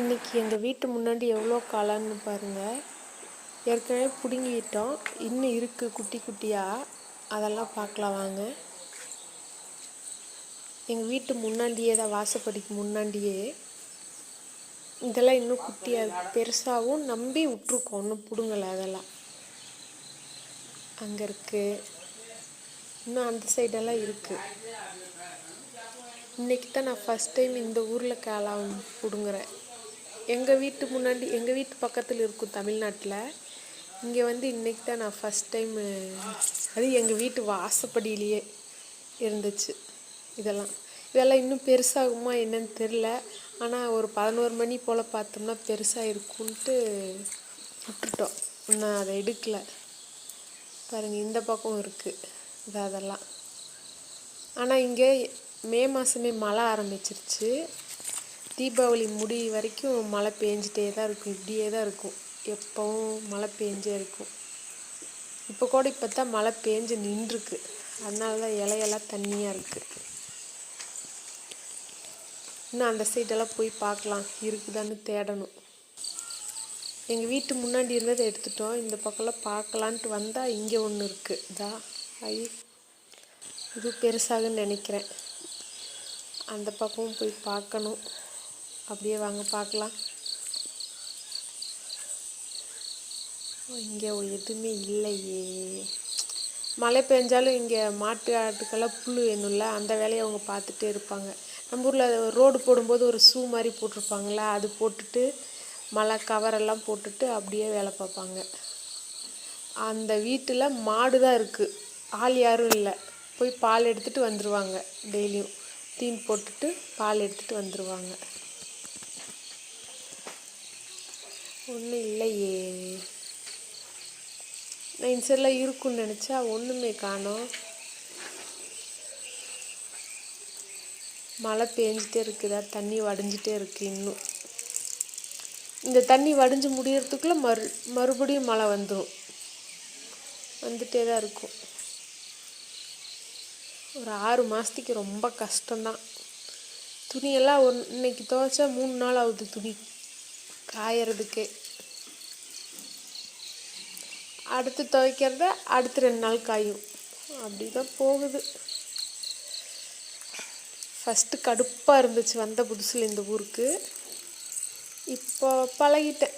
இன்றைக்கி எங்கள் வீட்டு முன்னாடி எவ்வளோ காளான்னு பாருங்கள் ஏற்கனவே பிடுங்கிட்டோம். இன்னும் இருக்குது குட்டி குட்டியாக அதெல்லாம் பார்க்கலாம் வாங்க. எங்கள் வீட்டு முன்னாடியே தான் வாசப்படிக்கு முன்னாடியே. இதெல்லாம் இன்னும் குட்டியாக இருக்குது பெருசாகவும் நம்பி விட்ருக்கோம் ஒன்றும் பிடுங்கலை அதெல்லாம். அங்கே இருக்குது இன்னும் அந்த சைடெல்லாம் இருக்குது இன்றைக்கி தான் நான் ஃபஸ்ட் டைம் இந்த ஊரில் காளான் பிடுங்குறேன். எங்கள் வீட்டு முன்னாடி எங்கள் வீட்டு பக்கத்தில் இருக்கும் தமிழ்நாட்டில். இங்கே வந்து இன்றைக்கி தான் நான் ஃபஸ்ட் டைம் அது எங்கள் வீட்டு வாசப்படியிலேயே இருந்துச்சு. இதெல்லாம். இதெல்லாம் இன்னும் பெருசாகுமா என்னன்னு தெரில ஆனால் ஒரு பதினோரு மணி போல் பார்த்தோம்னா பெருசாக இருக்கும்ன்ட்டு விட்டுட்டோம். இன்னும் அதை எடுக்கலை. பாருங்கள் இந்த பக்கம் இருக்குது இது அதெல்லாம் ஆனால் இங்கே மே மாதமே மழை ஆரம்பிச்சிருச்சு. தீபாவளி முடி வரைக்கும் மழை பெஞ்சிட்டே தான் இருக்கும். இப்படியே தான் இருக்கும். எப்போவும் மழை பெஞ்சே இருக்கும். இப்போ கூட இப்போ தான் மழை பெஞ்சு நின்றுருக்கு. அதனால தான் இலையெல்லாம் தண்ணியாக இருக்குது இன்னும் அந்த சைடெல்லாம் போய் பார்க்கலாம். இருக்குதான்னு தேடணும். எங்கள் வீட்டு முன்னாடி இருந்ததை எடுத்துட்டோம். இந்த பக்கம்லாம் பார்க்கலான்ட்டு வந்தால் இங்கே ஒன்று இருக்குது இதா ஐ இது பெருசாகுன்னு நினைக்கிறேன். அந்த பக்கமும் போய் பார்க்கணும். அப்படியே வாங்க பார்க்கலாம். இங்கே எதுவுமே இல்லையே. மழை பெஞ்சாலும் இங்கே மாட்டு ஆட்டுக்கெல்லாம் புல் வேணும்ல அந்த வேலையை அவங்க பார்த்துட்டே இருப்பாங்க. நம்ம ஊரில் ரோடு போடும்போது ஒரு ஷூ மாதிரி போட்டிருப்பாங்களா அது போட்டுட்டு மழை கவரெல்லாம் போட்டுட்டு அப்படியே வேலை பார்ப்பாங்க. அந்த வீட்டில் மாடு தான் இருக்குது ஆள் யாரும் இல்லை. போய் பால் எடுத்துகிட்டு வந்துடுவாங்க டெய்லியும். தீன் போட்டுட்டு பால் எடுத்துகிட்டு வந்துடுவாங்க ஒன்றும் இல்லையே. நான் இந்த இருக்குன்னு நினச்சா ஒன்றுமே காணும். மழை பெஞ்சிட்டே இருக்குதா? தண்ணி வடிஞ்சிட்டே இருக்குது இன்னும். இந்த தண்ணி வடிஞ்சு முடியறதுக்குள்ளே மறு மறுபடியும் மழை வந்துடும் வந்துட்டே தான் இருக்கும். ஒரு ஆறு மாதத்துக்கு ரொம்ப கஷ்டம்தான். துணியெல்லாம் ஒன் இன்னைக்கு துவைச்சா மூணு நாள் ஆகுது துணி. காயறதுக்கே. அடுத்து துவைக்கிறத அடுத்து ரெண்டு நாள் காயும். அப்படி தான் போகுது. ஃபஸ்ட்டு கடுப்பாக இருந்துச்சு வந்த புதுசில் இந்த ஊருக்கு. இப்போ பழகிட்டேன்.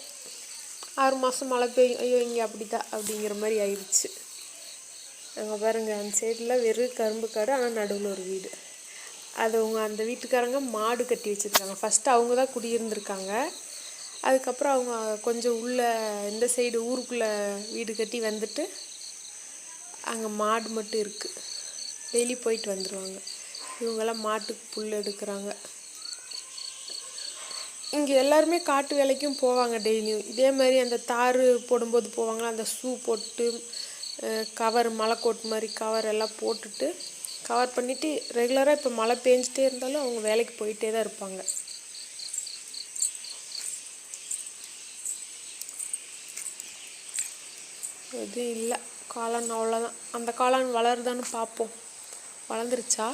ஆறு மாதம் மழை பெய்யும். ஐயோ இங்கே அப்படி தான் அப்படிங்கிற மாதிரி ஆயிடுச்சு. அங்கே பாருங்கள் அந்த சைடில் வெறும் கரும்பு காடு ஆனால் நடுவில் ஒரு வீடு. அது அவங்க அந்த வீட்டுக்காரங்க மாடு கட்டி வச்சுருக்காங்க. ஃபஸ்ட்டு அவங்க தான் குடியிருந்திருக்காங்க. அதுக்கப்புறம் அவங்க கொஞ்சம் உள்ளே இந்த சைடு ஊருக்குள்ளே வீடு கட்டி வந்துட்டு அங்கே மாடு மட்டும் இருக்குது டெய்லி போயிட்டு வந்துடுவாங்க இவங்கெல்லாம் மாட்டுக்கு புல் எடுக்கிறாங்க. இங்கே எல்லாருமே காட்டு வேலைக்கும் போவாங்க டெய்லியும். இதே மாதிரி அந்த தார் போடும்போது போவாங்களா அந்த ஷூ போட்டு கவர் மழை கோட் மாதிரி கவர் எல்லாம் போட்டுட்டு கவர் பண்ணிவிட்டு ரெகுலராக இப்போ மழை பெஞ்சிட்டே இருந்தாலும் அவங்க வேலைக்கு போயிட்டே தான் இருப்பாங்க. எதுவும் இல்லை. காளான் அவ்வளோதான் அந்த காளான் வளருதான்னு பார்ப்போம் வளர்ந்துருச்சா?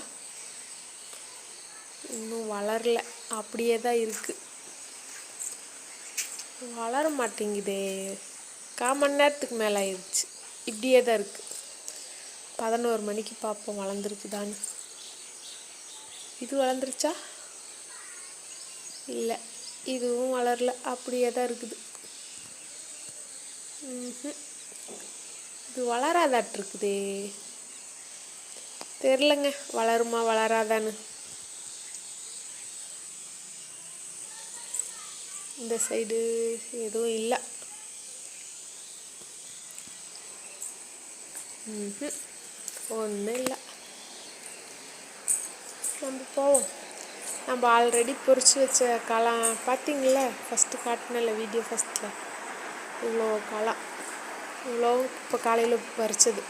இன்னும் வளரல. அப்படியே தான் இருக்குது வளர மாட்டேங்குதே. கால் மணி நேரத்துக்கு மேலே ஆயிடுச்சு இப்படியே தான் இருக்குது பதினோரு மணிக்கு பார்ப்போம் வளர்ந்துருக்குதான்னு. இது வளர்ந்துருச்சா? இல்லை. இதுவும் வளரல. அப்படியே தான் இருக்குது. இது வளராதாட்டிருக்குதே. தெரிலங்க வளருமா வளராதான்னு. இந்த சைடு எதுவும் இல்லை. ஒன்றும் இல்லை. நம்ம போவோம். நம்ம ஆல்ரெடி பொறிச்சு வச்ச களம் பார்த்தீங்கள ஃபஸ்ட்டு காட்டினல வீடியோ ஃபஸ்ட்டில் இவ்வளோ களம் இவ்வளோ இப்போ காலையில் பறித்தது